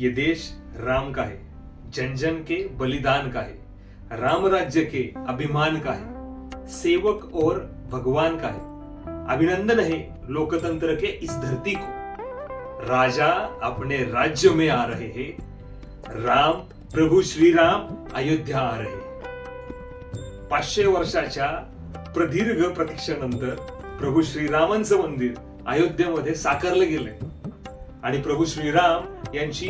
ये देश राम का है जन जन के बलिदान का है राम राज्य के अभिमान का है सेवक और भगवान का है। अभिनंदन है लोकतंत्र के इस धरती को। राजा अपने राज्य में आ रहे हैं। राम प्रभू श्री राम अयोध्या आ रहे पाचशे वर्षाच्या प्रदीर्घ प्रतीक्षेनंतर प्रभू श्रीरामांचं मंदिर अयोध्येमध्ये साकारलं गेलंय. आणि प्रभू श्रीराम यांची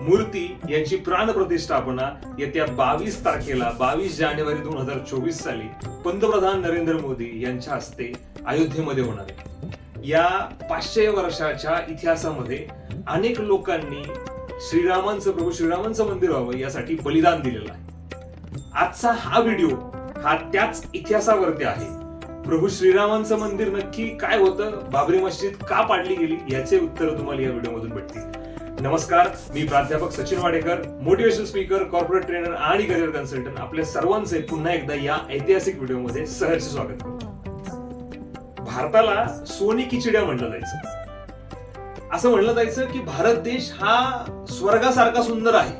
मूर्ती यांची प्राण प्रतिष्ठापना येत्या बावीस तारखेला बावीस जानेवारी दोन हजार चोवीस साली पंतप्रधान नरेंद्र मोदी यांच्या हस्ते अयोध्येमध्ये होणार आहे. या पाचशे वर्षाच्या इतिहासामध्ये अनेक लोकांनी श्रीरामांचं प्रभू श्रीरामांचं मंदिर व्हावं यासाठी बलिदान दिलेलं आहे. आजचा हा व्हिडिओ हा त्याच इतिहासावरती आहे. प्रभू श्रीरामांचं मंदिर नक्की काय होतं? बाबरी मस्जिद का पाडली गेली? याचे उत्तर तुम्हाला या व्हिडिओमधून भेटतील. नमस्कार मी प्राध्यापक Sachin Wadekar motivation speaker corporate trainer आणि करिअर कन्सल्टंट आपल्या सर्वांचे पुन्हा एकदा या ऐतिहासिक व्हिडिओमध्ये सहर्ष स्वागत करतो. भारताला सोनी किचिड्या म्हणलं जायचं. असं म्हणलं जायचं की भारत देश हा स्वर्गासारखा सुंदर आहे.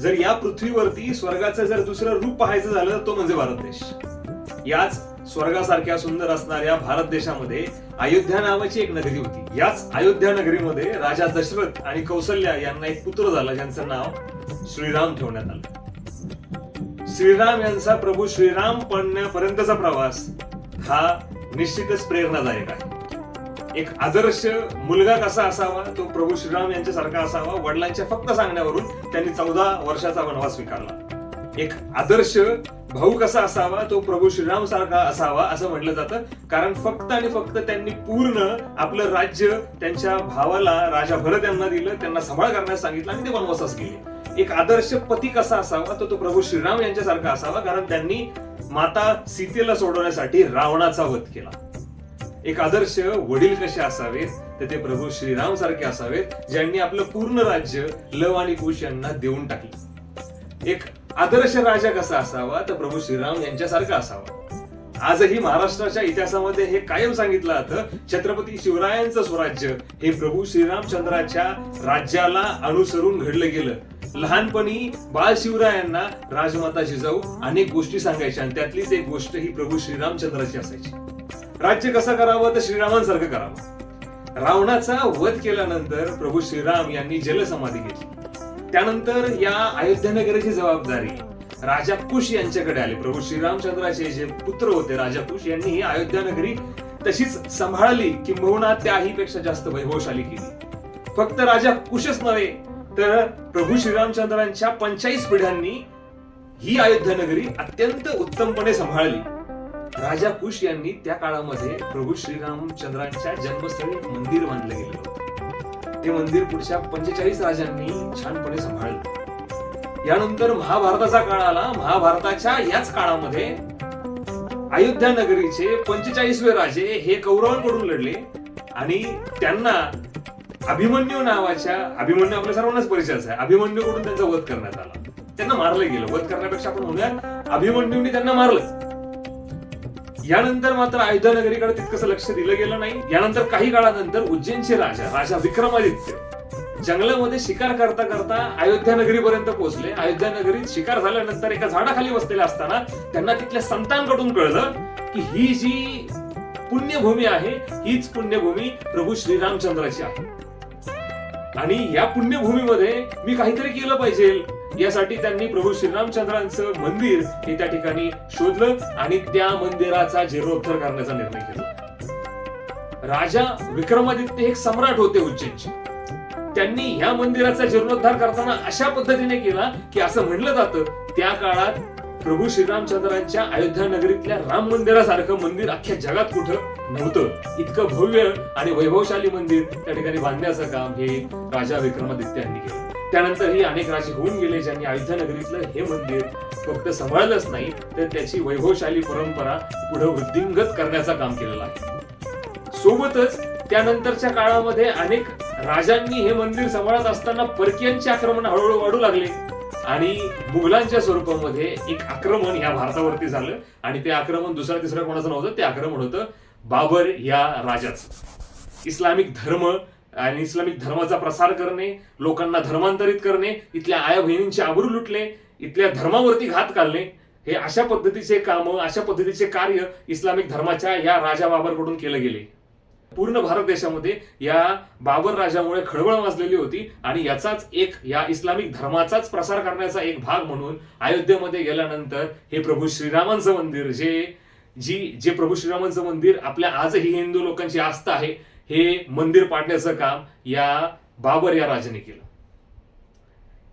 जर या पृथ्वीवरती स्वर्गाचं जर दुसरं रूप पाहायचं झालं तर तो म्हणजे भारत देश. याच स्वर्गासारख्या सुंदर असणाऱ्या भारत देशामध्ये अयोध्या नावाची एक नगरी होती. याच अयोध्या नगरीमध्ये राजा दशरथ आणि कौशल्या यांना एक पुत्र झाला ज्यांचं नाव श्रीराम ठेवण्यात आलं. श्रीराम यांचा प्रभू श्रीराम पडण्यापर्यंतचा प्रवास हा निश्चितच प्रेरणादायक आहे. एक आदर्श मुलगा कसा असावा तो प्रभू श्रीराम यांच्यासारखा असावा वडिलांच्या फक्त सांगण्यावरून त्यांनी चौदा वर्षाचा वनवास स्वीकारला. एक आदर्श भाऊ कसा असावा तो प्रभू श्रीराम सारखा असावा असं म्हटलं जातं. कारण फक्त आणि फक्त त्यांनी पूर्ण आपलं राज्य त्यांच्या भावाला राजा भरत यांना दिलं त्यांना सांभाळ करण्यास सांगितलं आणि ते वनवासास गेले. एक आदर्श पती कसा असावा तो तो प्रभू श्रीराम यांच्यासारखा असावा कारण त्यांनी माता सीतेला सोडवण्यासाठी रावणाचा वध केला. एक आदर्श वडील कसे असावेत तर ते प्रभू श्रीराम सारखे असावेत ज्यांनी आपलं पूर्ण राज्य लव आणि कुश यांना देऊन टाकले. एक आदर्श राजा कसा असावा तर प्रभू श्रीराम यांच्यासारखा असावा. आजही महाराष्ट्राच्या इतिहासामध्ये हे कायम सांगितलं जातं छत्रपती शिवरायांचं स्वराज्य. हे प्रभू श्रीरामचंद्राच्या राज्याला अनुसरून घडलं गेलं. लहानपणी बाळ शिवरायांना राजमाता जिजाऊ अनेक गोष्टी सांगायच्या आणि त्यातलीच एक गोष्ट ही प्रभू श्रीरामचंद्राची असायची. राज्य कसं करावं तर श्रीरामांसारखं करावं. रावणाचा वध केल्यानंतर प्रभू श्रीराम यांनी जलसमाधी घेतली. त्यानंतर या अयोध्यानगराची जबाबदारी राजा कुश यांच्याकडे आली. प्रभू श्रीरामचंद्राचे जे पुत्र होते राजा कुश यांनी ही अयोध्यानगरी तशीच सांभाळली. किंबहुना त्याही पेक्षा जास्त वैभवशाली केली. फक्त राजा कुशच नव्हे तर प्रभू श्रीरामचंद्रांच्या पंचाळीस पिढ्यांनी ही अयोध्या नगरी अत्यंत उत्तमपणे सांभाळली. राजा कुश यांनी त्या काळामध्ये प्रभू श्रीरामचंद्रांच्या जन्मस्थळी मंदिर बांधलं गेलं होतं. ते मंदिर पुढच्या पंचेचाळीस राजांनी छानपणे सांभाळलं. यानंतर महाभारताचा काळ आला. महाभारताच्या याच काळामध्ये अयोध्या नगरीचे पंचेचाळीसवे राजे हे कौरवांकडून लढले आणि त्यांना अभिमन्यू नावाच्या अभिमन्यू आपल्या सर्वांनाच परिचयाचा आहे अभिमन्यूकडून त्यांचा वध करण्यात आला. त्यांना मारलं गेलं. वध करण्यापेक्षा आपण म्हणूया अभिमन्यूने त्यांना मारलं. यानंतर मात्र अयोध्या नगरीकडे तितकंसं लक्ष दिलं गेलं नाही. यानंतर काही काळानंतर उज्जैनचे राजा राजा विक्रमादित्य जंगलामध्ये शिकार करता करता अयोध्या नगरीपर्यंत पोहोचले. अयोध्या नगरीत शिकार झाल्यानंतर एका झाडाखाली बसलेले असताना त्यांना तिथल्या संतांकडून कळलं की ही जी पुण्यभूमी आहे हीच पुण्यभूमी प्रभू श्रीरामचंद्राची आहे. आणि या पुण्यभूमीमध्ये मी काहीतरी केलं पाहिजे. यासाठी त्यांनी प्रभू श्रीरामचंद्रांचं मंदिर हे त्या ठिकाणी शोधलं आणि त्या मंदिराचा जीर्णोद्धार करण्याचा निर्णय केला राजा विक्रमादित्य एक सम्राट होते उज्जैनचे. त्यांनी ह्या मंदिराचा जीर्णोद्धार करताना अशा पद्धतीने केला की असं म्हणलं जातं त्या काळात प्रभू श्रीरामचंद्रांच्या अयोध्या नगरीतल्या राम मंदिरासारखं मंदिर अख्ख्या जगात कुठं नव्हतं. इतकं भव्य आणि वैभवशाली मंदिर त्या ठिकाणी बांधण्याचं काम हे राजा विक्रमादित्य यांनी केलं. त्यानंतरही अनेक राजे होऊन गेले ज्यांनी अयोध्या नगरीतलं हे मंदिर फक्त सांभाळलंच नाही तर त्याची वैभवशाली परंपरा पुढे वृद्धिंगत करण्याचं काम केलेलं आहे. सोबतच त्यानंतरच्या काळामध्ये अनेक राजांनी हे मंदिर सांभाळत असताना परकीयांचे आक्रमण हळूहळू वाढू लागले. आणि मुघलांच्या स्वरूपामध्ये एक आक्रमण या भारतावरती झालं आणि ते आक्रमण दुसऱ्या तिसऱ्या कोणाचं नव्हतं ते आक्रमण होतं बाबर या राजाचं. इस्लामिक धर्म आणि इस्लामिक धर्माचा प्रसार करणे लोकांना धर्मांतरित करणे इथल्या आया बहिणींचे आबरू लुटले इथल्या धर्मावरती घात घालणे हे अशा पद्धतीचे काम अशा पद्धतीचे कार्य इस्लामिक धर्माच्या या राजा बाबरकडून केले गेले. पूर्ण भारत देशामध्ये या बाबर राजामुळे खळबळ वाजलेली होती आणि याचाच एक या इस्लामिक धर्माचाच प्रसार करण्याचा एक भाग म्हणून अयोध्येमध्ये गेल्यानंतर हे प्रभू श्रीरामांचं मंदिर जे जी जे प्रभू श्रीरामांचं मंदिर आपल्या आजही हिंदू लोकांची आस्था आहे हे मंदिर पाडण्याचं काम या बाबर या राजाने केलं.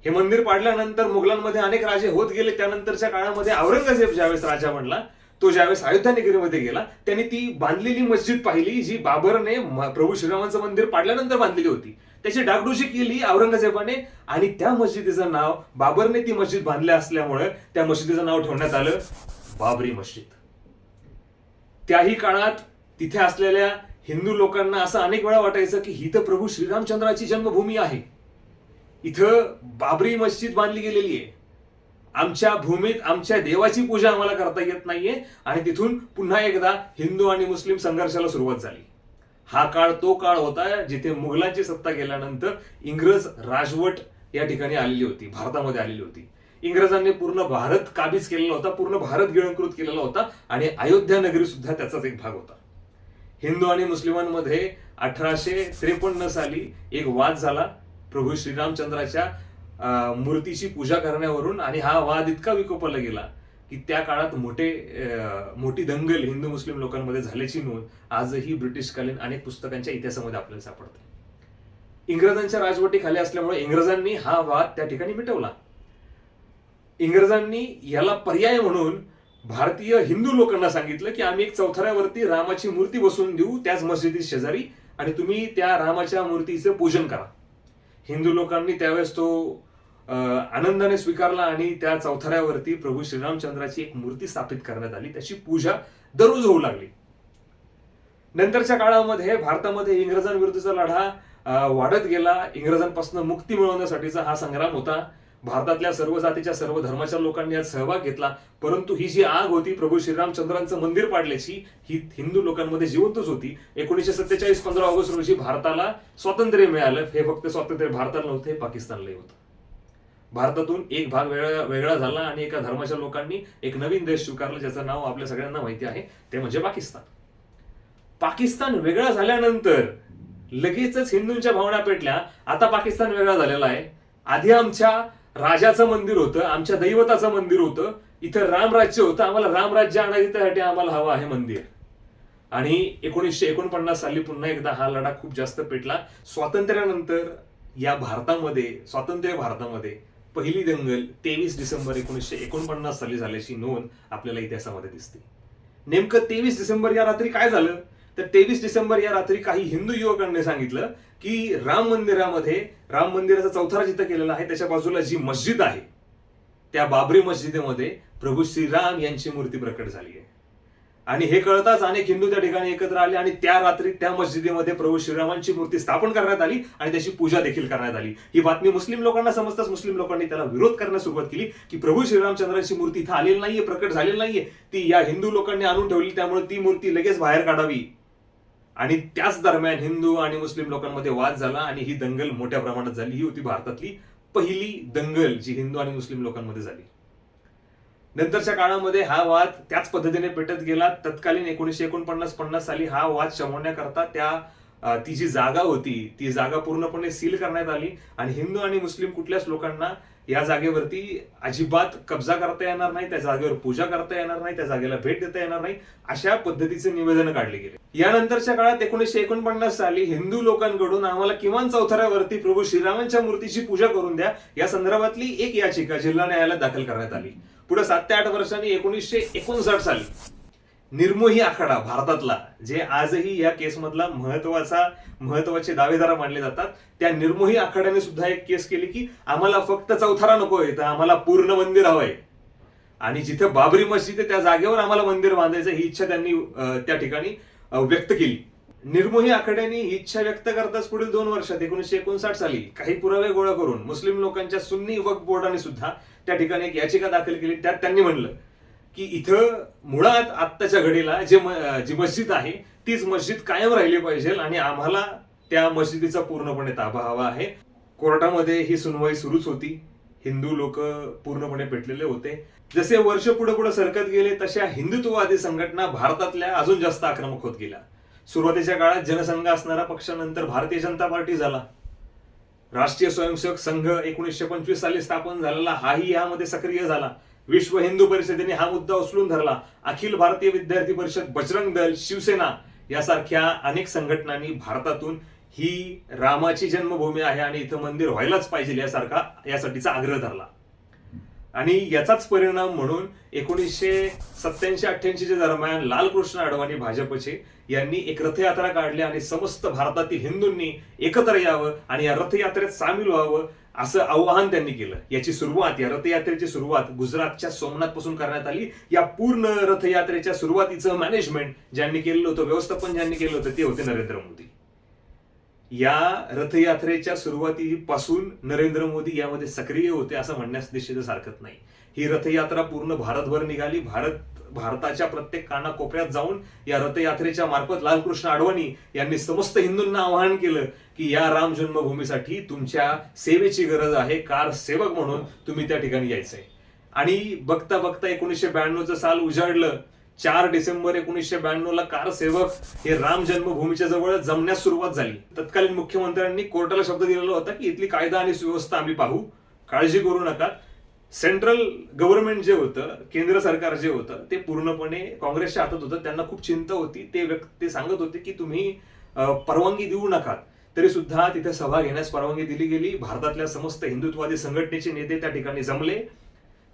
हे मंदिर पाडल्यानंतर मुघलांमध्ये अनेक राजे होत गेले. त्यानंतरच्या काळामध्ये औरंगजेब ज्यावेळेस राजा बनला तो ज्यावेळेस अयोध्या नगरीमध्ये गेला त्याने ती बांधलेली मस्जिद पाहिली जी बाबरने प्रभू श्रीरामांचं मंदिर पाडल्यानंतर बांधलेली होती. त्याची डागडुजी केली औरंगजेबाने आणि त्या मस्जिदीचं नाव बाबरने ती मस्जिद बांधल्या असल्यामुळे त्या मस्जिदीचं नाव ठेवण्यात आलं बाबरी मस्जिद. त्याही काळात तिथे असलेल्या हिंदू लोकांना असं अनेक वेळा वाटायचं की ही तर प्रभू श्रीरामचंद्राची जन्मभूमी आहे. इथं बाबरी मस्जिद बांधली गेलेली आहे. आमच्या भूमीत आमच्या देवाची पूजा आम्हाला करता येत नाहीये आणि तिथून पुन्हा एकदा हिंदू आणि मुस्लिम संघर्षाला सुरुवात झाली. हा काळ तो काळ होता जिथे मुघलांची सत्ता गेल्यानंतर इंग्रज राजवट या ठिकाणी आलेली होती भारतामध्ये आलेली होती. इंग्रजांनी पूर्ण भारत काबीज केलेला होता पूर्ण भारत गिळंकृत केलेला होता आणि अयोध्या नगरी सुद्धा त्याचाच एक भाग होता. हिंदू आणि मुस्लिमांमध्ये अठराशे त्रेपन्न साली एक वाद झाला. प्रभू श्रीरामचंद्राच्या मूर्तीची पूजा करण्यावरून आणि हा वाद इतका विकोपाला गेला की त्या काळात मोठे अं, मोठी दंगल हिंदू मुस्लिम लोकांमध्ये झाल्याची नोंद आजही ब्रिटिशकालीन अनेक पुस्तकांच्या इतिहासामध्ये आपल्याला सापडते. इंग्रजांच्या राजवटीखाली असल्यामुळे इंग्रजांनी हा वाद त्या ठिकाणी मिटवला. इंग्रजांनी याला पर्याय म्हणून भारतीय हिंदू लोकांना सांगितलं की आम्ही एक चौथऱ्यावरती रामाची मूर्ती बसवून देऊ त्याच मस्जिदी शेजारी आणि तुम्ही त्या रामाच्या मूर्तीचं पूजन करा. हिंदू लोकांनी त्यावेळेस तो आनंदाने स्वीकारला आणि त्या चौथऱ्यावरती प्रभू श्रीरामचंद्राची एक मूर्ती स्थापित करण्यात आली. त्याची पूजा दररोज होऊ लागली. नंतरच्या काळामध्ये भारतामध्ये इंग्रजांविरुद्धचा लढा वाढत गेला. इंग्रजांपासून मुक्ती मिळवण्यासाठीचा हा संग्राम होता. भारतातल्या सर्व जातीच्या सर्व धर्माच्या लोकांनी यात सहभाग घेतला. परंतु ही जी आग होती प्रभू श्रीरामचंद्रांचं मंदिर पाडल्याची ही हिंदू लोकांमध्ये जिवंतच होती. एकोणीसशे सत्तेचाळीस पंधरा ऑगस्ट रोजी भारताला स्वातंत्र्य मिळालं. हे फक्त स्वातंत्र्य भारताला नव्हतं हे पाकिस्तानलाही होतं. भारतातून एक भाग वेगळा वेगळा झाला आणि एका धर्माच्या लोकांनी एक नवीन देश स्वीकारला ज्याचं नाव आपल्या सगळ्यांना माहिती आहे. ते म्हणजे पाकिस्तान. पाकिस्तान वेगळा झाल्यानंतर लगेचच हिंदूंच्या भावना पेटल्या. आता पाकिस्तान वेगळा झालेला आहे. आधी आमच्या राजाचं मंदिर होतं आमच्या दैवताचं मंदिर होतं इथं रामराज्य होतं आम्हाला रामराज्य आणायचं त्यासाठी आम्हाला हवं आहे मंदिर. आणि एकोणीसशे एकोणपन्नास साली पुन्हा एकदा हा लढा खूप जास्त पेटला. स्वातंत्र्यानंतर या भारतामध्ये स्वातंत्र्य भारतामध्ये पहिली दंगल तेवीस डिसेंबर एकोणीसशे एकोणपन्नास साली झाल्याची नोंद आपल्याला इतिहासामध्ये दिसते. नेमकं तेवीस डिसेंबर या रात्री काय झालं? तर तेवीस डिसेंबर या रात्री काही हिंदू युवकांनी सांगितलं की राम मंदिरामध्ये राम मंदिराचा चौथारा जिथं केलेला आहे त्याच्या बाजूला जी मस्जिद आहे त्या बाबरी मस्जिदेमध्ये प्रभू श्रीराम यांची मूर्ती प्रकट झाली आहे. आणि हे कळताच अनेक हिंदू त्या ठिकाणी एकत्र आले आणि त्या रात्री त्या मस्जिदीमध्ये प्रभू श्रीरामांची मूर्ती स्थापन करण्यात आली आणि त्याची पूजा देखील करण्यात आली. ही बातमी मुस्लिम लोकांना समजताच मुस्लिम लोकांनी त्याला विरोध करण्यास सुरुवात केली की प्रभू श्रीरामचंद्राची मूर्ती इथं आलेली नाहीये प्रकट झालेली नाहीये. ती या हिंदू लोकांनी आणून ठेवली त्यामुळे ती मूर्ती लगेच बाहेर काढावी. आणि त्याच दरम्यान हिंदू आणि मुस्लिम लोकांमध्ये वाद झाला आणि ही दंगल मोठ्या प्रमाणात झाली. ही होती भारतातली पहिली दंगल जी हिंदू आणि मुस्लिम लोकांमध्ये झाली. नंतरच्या काळामध्ये हा वाद त्याच पद्धतीने पेटत गेला. तत्कालीन एकोणीसशे एकोणपन्नास पन्नास साली हा वाद शमवण्याकरता त्या ती जी जागा होती ती जागा पूर्णपणे सील करण्यात आली आणि हिंदू आणि मुस्लिम कुठल्याच लोकांना या जागेवरती अजिबात कब्जा करता येणार नाही त्या जागेवर पूजा करता येणार नाही त्या जागेला भेट देता येणार नाही अशा पद्धतीचे निवेदन काढले गेले. यानंतरच्या काळात एकोणीसशे एकोणपन्नास साली हिंदू लोकांकडून आम्हाला किमान चौथऱ्यावरती प्रभू श्रीरामांच्या मूर्तीची पूजा करून द्या या संदर्भातली एक याचिका जिल्हा न्यायालयात दाखल करण्यात आली. पुढे सात ते आठ वर्षांनी एकोणीसशे एकोणसाठ साली निर्मोही आखाडा भारतातला जे आजही या केसमधला महत्त्वाचा महत्त्वाचे दावेदार मानले जातात त्या निर्मोही आखाड्याने सुद्धा एक केस केली की आम्हाला फक्त चौथारा नकोय तर आम्हाला पूर्ण मंदिर हवंय. आणि जिथे बाबरी मस्जिद आहे त्या जागेवर आम्हाला मंदिर बांधायचं ही इच्छा त्यांनी त्या ठिकाणी व्यक्त केली. निर्मोही आखाड्याने ही इच्छा व्यक्त करताच पुढील दोन वर्षात एकोणीसशे एकोणसाठ साली काही पुरावे गोळा करून मुस्लिम लोकांच्या सुन्नी वक्फ बोर्डाने सुद्धा त्या ठिकाणी एक याचिका दाखल केली त्यात त्यांनी म्हणलं की इथं मुळात आत्ताच्या घडीला जे जी मस्जिद आहे तीच मस्जिद कायम राहिली पाहिजे आणि आम्हाला त्या मस्जिदीचा पूर्णपणे ताबा हवा आहे. कोर्टामध्ये ही सुनवाई सुरूच होती. हिंदू लोक पूर्णपणे पेटलेले होते. जसे वर्ष पुढे पुढे सरकत गेले तशा हिंदुत्ववादी संघटना भारतातल्या अजून जास्त आक्रमक होत गेल्या. सुरुवातीच्या काळात जनसंघ असणारा पक्षानंतर भारतीय जनता पार्टी झाला. राष्ट्रीय स्वयंसेवक संघ एकोणीसशे पंचवीस साली स्थापन झालेला हाही यामध्ये सक्रिय झाला. विश्व हिंदू परिषदेने हा मुद्दा उचलून धरला. अखिल भारतीय विद्यार्थी परिषद बजरंग दल शिवसेना यासारख्या अनेक संघटनांनी भारतातून ही रामाची जन्मभूमी आहे आणि इथं मंदिर व्हायलाच पाहिजे यासारखा यासाठीचा आग्रह धरला. आणि याचाच परिणाम म्हणून एकोणीसशे सत्याऐंशी अठ्ठ्याऐंशीच्या दरम्यान लालकृष्ण अडवाणी भाजपचे यांनी एक रथयात्रा काढली आणि समस्त भारतातील हिंदूंनी एकत्र यावं आणि या रथयात्रेत सामील व्हावं असं आवाहन त्यांनी केलं. याची सुरुवात या रथयात्रेची सुरुवात गुजरातच्या सोमनाथपासून करण्यात आली. या पूर्ण रथयात्रेच्या सुरुवातीचं मॅनेजमेंट ज्यांनी केलेलं होतं व्यवस्थापन ज्यांनी केलं होतं ते होते नरेंद्र मोदी. या रथयात्रेच्या सुरुवातीपासून नरेंद्र मोदी यामध्ये सक्रिय होते असं म्हणण्यास निश्चितच हरकत नाही. ही रथयात्रा पूर्ण भारतभर निघाली. भारत भारताच्या प्रत्येक कानाकोपऱ्यात जाऊन या रथयात्रेच्या मार्फत लालकृष्ण आडवाणी यांनी समस्त हिंदूंना आवाहन केलं की या राम जन्मभूमीसाठी तुमच्या सेवेची गरज आहे. कार सेवक म्हणून तुम्ही त्या ठिकाणी यायचंय. आणि बघता बघता एकोणीसशे ब्याण्णवचं साल उजाडलं. चार डिसेंबर एकोणीसशे ब्याण्णव ला कार सेवक हे राम जन्मभूमीच्या जवळ जमण्यास सुरुवात झाली. तत्कालीन मुख्यमंत्र्यांनी कोर्टाला शब्द दिलेला होता की इथली कायदा आणि सुव्यवस्था आम्ही पाहू. काळजी करू नका. सेंट्रल गव्हर्नमेंट जे होतं केंद्र सरकार जे होतं ते पूर्णपणे काँग्रेसच्या हातात होतं. त्यांना खूप चिंता होती. ते व्यक्त ते सांगत होते की तुम्ही परवानगी देऊ नका. तरी सुद्धा तिथे सभा घेण्यास परवानगी दिली गेली. भारतातल्या समस्त हिंदुत्ववादी संघटनेचे नेते त्या ठिकाणी जमले.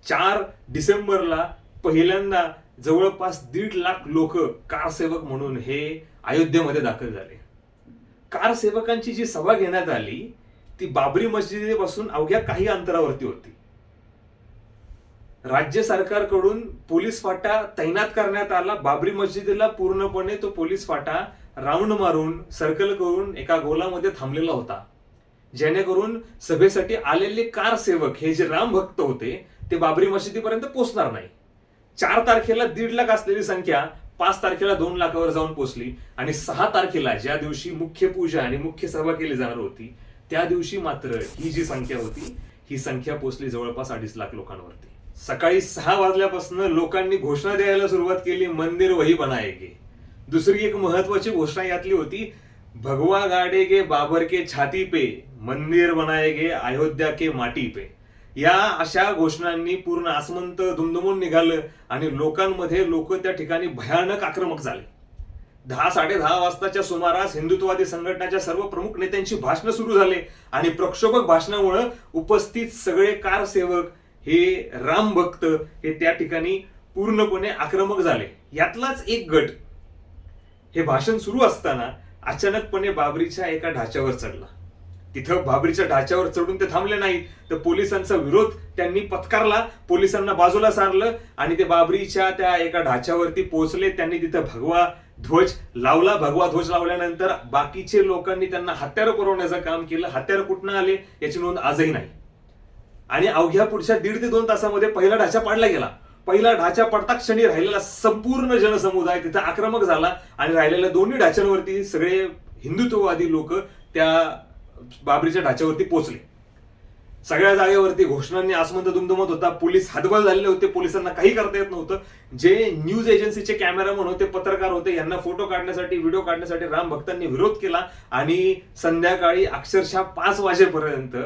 चार डिसेंबरला पहिल्यांदा जवळपास दीड लाख लोक कारसेवक म्हणून हे अयोध्येमध्ये दाखल झाले. कारसेवकांची जी सभा घेण्यात आली ती बाबरी मशिदीपासून अवघ्या काही अंतरावरती होती. राज्य सरकारकडून पोलीस फाटा तैनात करण्यात आला. बाबरी मस्जिदीला पूर्णपणे तो पोलीस फाटा राऊंड मारून सर्कल करून एका गोलामध्ये थांबलेला होता. जेणेकरून सभेसाठी आलेले कार सेवक हे जे राम भक्त होते ते बाबरी मशिदीपर्यंत पोहोचणार नाही. चार तारखेला दीड लाख असलेली संख्या पाच तारखेला दोन लाखावर जाऊन पोहोचली आणि सहा तारखेला ज्या दिवशी मुख्य पूजा आणि मुख्य सभा केली जाणार होती त्या दिवशी मात्र ही जी संख्या होती ही संख्या पोहोचली जवळपास अडीच लाख लोकांवरती. सकाळी सहा वाजल्यापासून लोकांनी घोषणा द्यायला सुरुवात केली मंदिर वही बनायगे. दुसरी एक महत्वाची घोषणा यातली होती भगवा गाडे गे बाबर के छाती पे मंदिर बनायगे अयोध्या के माटी पे. या अशा घोषणांनी पूर्ण आसमंत दुमदुमून निघालं आणि लोकांमध्ये लोक त्या ठिकाणी भयानक आक्रमक झाले. दहा साडे दहा वाजताच्या सुमारास हिंदुत्ववादी संघटनाच्या सर्व प्रमुख नेत्यांची भाषणं सुरू झाले आणि प्रक्षोभक भाषणामुळे उपस्थित सगळे कारसेवक हे राम भक्त हे त्या ठिकाणी पूर्णपणे आक्रमक झाले. यातलाच एक गट. हे भाषण सुरू असताना अचानकपणे बाबरीच्या एका ढाच्यावर चढला. तिथं बाबरीच्या ढाच्यावर चढून ते थांबले नाहीत. तर पोलिसांचा विरोध त्यांनी पत्कारला. पोलिसांना बाजूला सारलं आणि ते बाबरीच्या त्या एका ढाच्यावरती पोहोचले. त्यांनी तिथं भगवा ध्वज लावला. भगवा ध्वज लावल्यानंतर बाकीचे लोकांनी त्यांना हत्यारं पुरवण्याचं काम केलं. हत्यारं कुठनं आले याची नोंद आजही नाही. आणि अवघ्या पुढच्या दीड ते दोन तासामध्ये पहिला ढाचा पाडला गेला. पहिला ढाचा पडता क्षणी राहिलेला संपूर्ण जनसमुदाय तिथं आक्रमक झाला आणि राहिलेल्या दोन्ही ढाच्यांवरती सगळे हिंदुत्ववादी लोक त्या बाबरीच्या ढाच्यावरती पोहोचले. सगळ्या जागेवरती घोषणांनी आसमंत दुमदुमत होता. पोलीस हातबल झालेले होते. पोलिसांना काही करता येत नव्हतं. जे न्यूज एजन्सीचे कॅमेरामन होते पत्रकार होते यांना फोटो काढण्यासाठी व्हिडिओ काढण्यासाठी राम भक्तांनी विरोध केला. आणि संध्याकाळी अक्षरशः पाच वाजेपर्यंत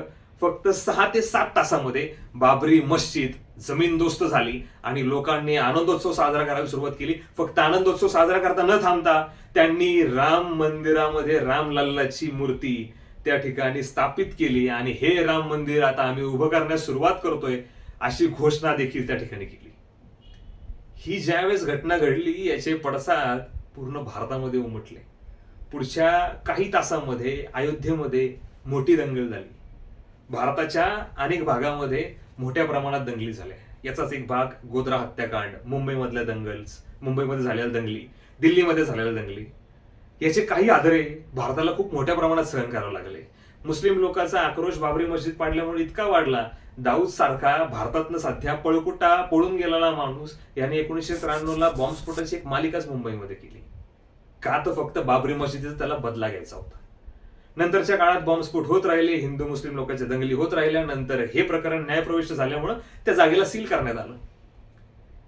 फक्त सहा ते सात तासामध्ये बाबरी मस्जिद जमीनदोस्त झाली. आणि लोकांनी आनंदोत्सव साजरा करायला सुरुवात केली. फक्त आनंदोत्सव साजरा करता न थांबता त्यांनी राम मंदिरामध्ये रामलल्लाची मूर्ती त्या ठिकाणी स्थापित केली आणि हे राम मंदिर आता आम्ही उभं करण्यास सुरुवात करतोय अशी घोषणा देखील त्या ठिकाणी केली. ही ज्यावेळेस घटना घडली याचे पडसाद पूर्ण भारतामध्ये उमटले. पुढच्या काही तासामध्ये अयोध्येमध्ये मोठी दंगल झाली. भारताच्या अनेक भागामध्ये मोठ्या प्रमाणात दंगली झाल्या. याचाच एक भाग गोद्रा हत्याकांड मुंबईमधल्या दंगल्स मुंबईमध्ये झालेल्या दंगली दिल्लीमध्ये झालेल्या दंगली. याचे काही आदरे भारताला खूप मोठ्या प्रमाणात सहन करावे लागले. मुस्लिम लोकांचा आक्रोश बाबरी मस्जिद पाडल्यामुळे इतका वाढला दाऊद सारखा भारतातनं सध्या पळकुटा पळून गेलेला माणूस याने एकोणीसशे त्र्याण्णवला बॉम्बस्फोटाची एक मालिकाच मुंबईमध्ये केली. का तर फक्त बाबरी मशिदीचा त्याला बदला घ्यायचा होता. नंतरच्या काळात बॉम्बस्फोट होत राहिले हिंदू मुस्लिम लोकांच्या दंगली होत राहिल्या नंतर हे प्रकरण न्यायप्रविष्ट झाल्यामुळं त्या जागेला सील करण्यात आलं.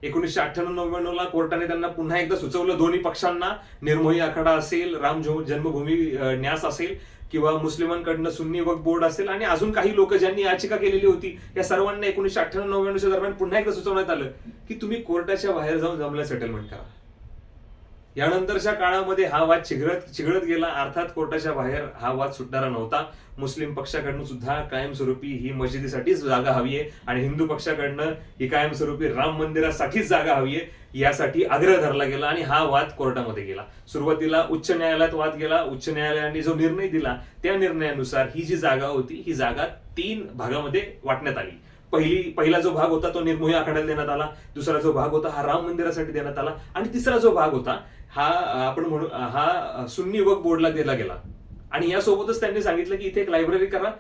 एकोणीसशे अठ्ठ्याण्णव नव्याण्णव ला कोर्टाने त्यांना पुन्हा एकदा सुचवलं दोन्ही पक्षांना निर्मोही आखाडा असेल राम जन्मभूमी न्यास असेल किंवा मुस्लिमांकडनं सुन्नी वक्फ बोर्ड असेल आणि अजून काही लोक ज्यांनी याचिका केलेली होती या सर्वांना एकोणीसशे अठ्ठ्याण्णव नव्याण्णवच्या दरम्यान पुन्हा एकदा सुचवण्यात आलं की तुम्ही कोर्टाच्या बाहेर जाऊन जमल्या सेटलमेंट करा. यानंतरच्या काळामध्ये हा वाद चिघळत चिघळत गेला. अर्थात कोर्टाच्या बाहेर हा वाद सुटणारा नव्हता. मुस्लिम पक्षाकडनं सुद्धा कायमस्वरूपी ही मशिदीसाठीच जागा हवी आहे आणि हिंदू पक्षाकडनं ही कायमस्वरूपी राम मंदिरासाठीच जागा हवी आहे यासाठी आग्रह धरला गेला आणि हा वाद कोर्टामध्ये गेला. सुरुवातीला उच्च न्यायालयात वाद गेला. उच्च न्यायालयाने जो निर्णय दिला त्या निर्णयानुसार ही जी जागा होती ही जागा तीन भागामध्ये वाटण्यात आली. पहिली पहिला जो भाग होता तो निर्मोही आखाड्याला देण्यात आला. दुसरा जो भाग होता हा राम मंदिरासाठी देण्यात आला. आणि तिसरा जो भाग होता हा आपण म्हणू हा सुन्नी वक बोर्डला दिला गेला. आणि यासोबतच त्यांनी सांगितलं की इथे एक लायब्ररी करा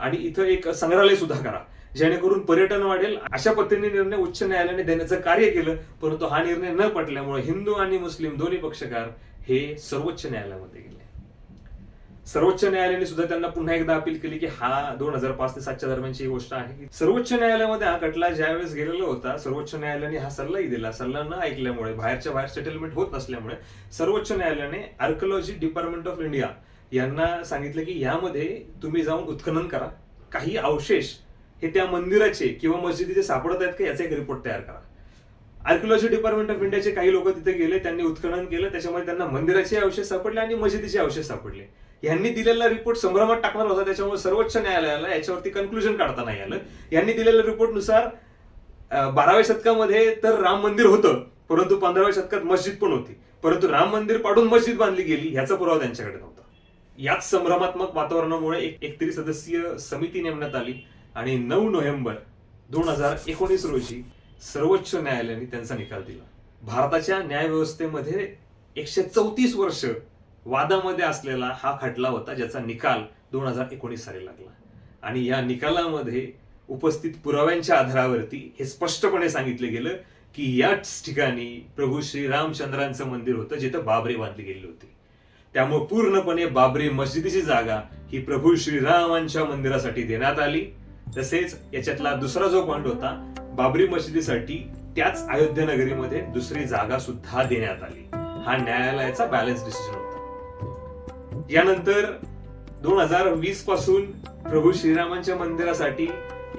आणि इथं एक संग्रहालय सुद्धा करा. जेणेकरून पर्यटन वाढेल. अशा पद्धतीने निर्णय उच्च न्यायालयाने देण्याचं कार्य केलं परंतु हा निर्णय न पटल्यामुळे हिंदू आणि मुस्लिम दोन्ही पक्षकार हे सर्वोच्च न्यायालयामध्ये गेले. सर्वोच्च न्यायालयाने सुद्धा त्यांना पुन्हा एकदा अपील केली की हा दोन हजार पाच ते सातच्या दरम्यानची गोष्ट आहे. सर्वोच्च न्यायालयामध्ये हा खटला ज्यावेळेस गेलेला होता सर्वोच्च न्यायालयाने हा सल्लाही दिला. सल्ला न ऐकल्यामुळे बाहेरच्या बाहेर सेटलमेंट होत नसल्यामुळे सर्वोच्च न्यायालयाने आर्कोलॉजी डिपार्टमेंट ऑफ इंडिया यांना सांगितलं की यामध्ये तुम्ही जाऊन उत्खनन करा. काही अवशेष हे त्या मंदिराचे किंवा मस्जिदीचे सापडत आहेत का याचा एक रिपोर्ट तयार करा. आर्किओलॉजी डिपार्टमेंट ऑफ इंडियाचे काही लोक तिथे गेले त्यांनी उत्खनन केलं त्याच्यामुळे त्यांना मंदिराचे अवशेष सापडले आणि मशिदीचे अवशेष सापडले. यांनी दिलेला रिपोर्ट संभ्रमात टाकणार होता त्याच्यामुळे सर्वोच्च न्यायालयाला याच्यावरती कन्क्लुजन काढता नाही आलं. यांनी दिलेल्या रिपोर्टनुसार बाराव्या शतकामध्ये तर राम मंदिर होतं परंतु पंधराव्या शतकात मस्जिद पण होती. परंतु राम मंदिर पाडून मस्जिद बांधली गेली ह्याचा पुरावा त्यांच्याकडे नव्हता. याच संभ्रमात्मक वातावरणामुळे एक एकतरी सदस्यीय समिती नेमण्यात आली आणि नऊ नोव्हेंबर दोन हजार एकोणीस रोजी सर्वोच्च न्यायालयाने त्यांचा निकाल दिला. भारताच्या न्यायव्यवस्थेमध्ये एकशे चौतीस वर्ष वादामध्ये असलेला हा खटला होता ज्याचा निकाल दोन हजार एकोणीस साली लागला. आणि या निकालामध्ये उपस्थित पुराव्यांच्या आधारावरती हे स्पष्टपणे सांगितले गेलं की याच ठिकाणी प्रभू श्रीरामचंद्रांचं मंदिर होतं जिथं बाबरी बांधली गेली होती. त्यामुळे पूर्णपणे बाबरी मस्जिदीची जागा ही प्रभू श्रीरामांच्या मंदिरासाठी देण्यात आली. तसेच याच्यातला दुसरा जो पॉइंट होता बाबरी मशिदीसाठी त्याच अयोध्या नगरीमध्ये दुसरी जागा सुद्धा देण्यात आली. हा न्यायालयाचा बॅलन्स डिसिजन होता. यानंतर दोन हजार वीसपासून प्रभू श्रीरामांच्या मंदिरासाठी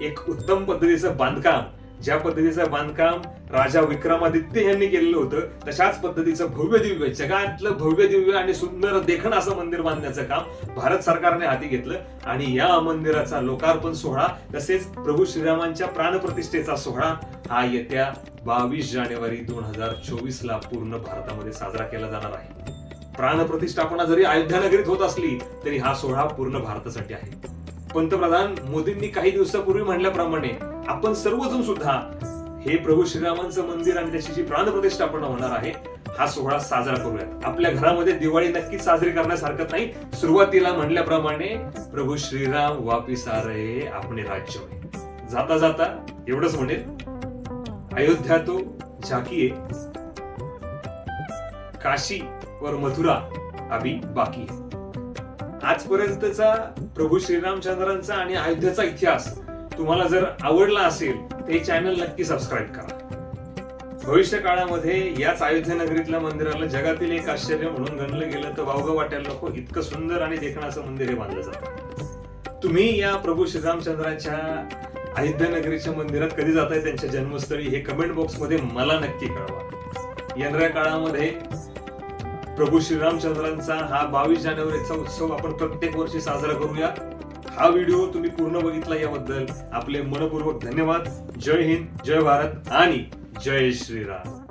एक उत्तम पद्धतीचं बांधकाम ज्या पद्धतीचं बांधकाम राजा विक्रमादित्य यांनी केलेलं होतं तशाच पद्धतीचं भव्य दिव्य जगातलं भव्य दिव्य आणि सुंदर देखण असं मंदिर बांधण्याचं काम भारत सरकारने हाती घेतलं आणि या मंदिराचा लोकार्पण सोहळा तसेच प्रभू श्रीरामांच्या प्राणप्रतिष्ठेचा सोहळा हा येत्या बावीस जानेवारी दोन हजार चोवीस ला पूर्ण भारतामध्ये साजरा केला जाणार आहे. प्राणप्रतिष्ठापना जरी अयोध्या नगरीत होत असली तरी हा सोहळा पूर्ण भारतासाठी आहे. पंतप्रधान मोदींनी काही दिवसापूर्वी म्हणल्याप्रमाणे आपण सर्वजण सुद्धा हे प्रभू श्रीरामांचं मंदिर आणि त्याची जी प्राणप्रतिष्ठापना होणार आहे हा सोहळा साजरा करूयात. आपल्या घरामध्ये दिवाळी नक्कीच साजरी करण्यास हरकत नाही. सुरुवातीला म्हणल्याप्रमाणे प्रभू श्रीराम वापिस आ रहे आपणे राज्य में जाता जाता एवढंच म्हणेल अयोध्या तो झाकीये. काशी और मथुरा अभी बाकी है आजपर्यंतचा प्रभू श्रीरामचंद्रांचा आणि अयोध्येचा इतिहास तुम्हाला जर आवडला असेल ते चॅनल नक्की सबस्क्राईब करा. भविष्य काळामध्ये याच अयोध्या नगरीतल्या मंदिराला जगातील एक आश्चर्य म्हणून गणलं गेलं तर वावगं वाटायला नको इतकं सुंदर आणि देखणाचं मंदिर हे बांधलं जातं. तुम्ही या प्रभू श्रीरामचंद्राच्या अयोध्या नगरीच्या मंदिरात कधी जाताय त्यांच्या जन्मस्थळी हे कमेंट बॉक्समध्ये मला नक्की कळवा. येणाऱ्या काळामध्ये प्रभू श्रीरामचंद्रांचा हा बावीस जानेवारीचा उत्सव आपण प्रत्येक वर्षी साजरा करूया. हा व्हिडिओ तुम्ही पूर्ण बघितला याबद्दल आपले मनपूर्वक धन्यवाद. जय हिंद जय भारत आणि जय श्रीराम.